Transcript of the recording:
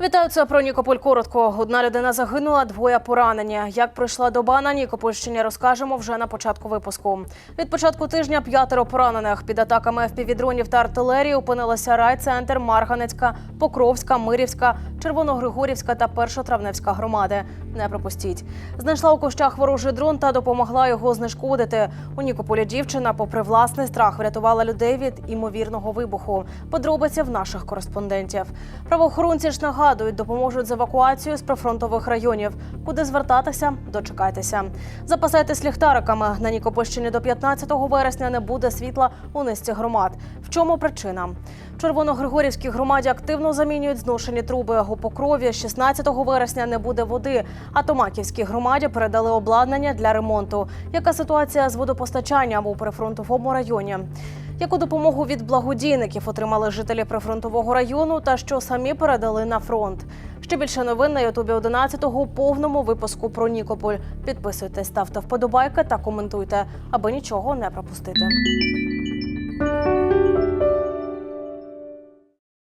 Вітаю, про Нікополь коротко. Одна людина загинула, двоє поранені. Як пройшла доба на Нікопольщині, розкажемо вже на початку випуску. Від початку тижня п'ятеро поранених під атаками ФПВ-дронів та артилерії опинилися райцентр, Марганецька, Покровська, Мирівська, Червоногригорівська та Першотравневська громади. Не пропустіть. Знайшла у кущах ворожий дрон та допомогла його знешкодити. У Нікополі дівчина, попри власний страх, врятувала людей від імовірного вибуху. Подробиці в наших кореспондентів. Правоохоронці ж нагадують, допоможуть з евакуацією з прифронтових районів. Куди звертатися? Дочекайтеся. Запасайтесь ліхтариками. На Нікопольщині до 15 вересня не буде світла у низці громад. В чому причина? Червоногригорівській громаді активно замінюють зношені труби. У Покрові з 16 вересня не буде води. А Томаківській громаді передали обладнання для ремонту. Яка ситуація з водопостачанням у прифронтовому районі? Яку допомогу від благодійників отримали жителі прифронтового району та що самі передали на фронт? Ще більше новин на Ютубі 11-го у повному випуску про Нікополь. Підписуйтесь, ставте вподобайки та коментуйте, аби нічого не пропустити.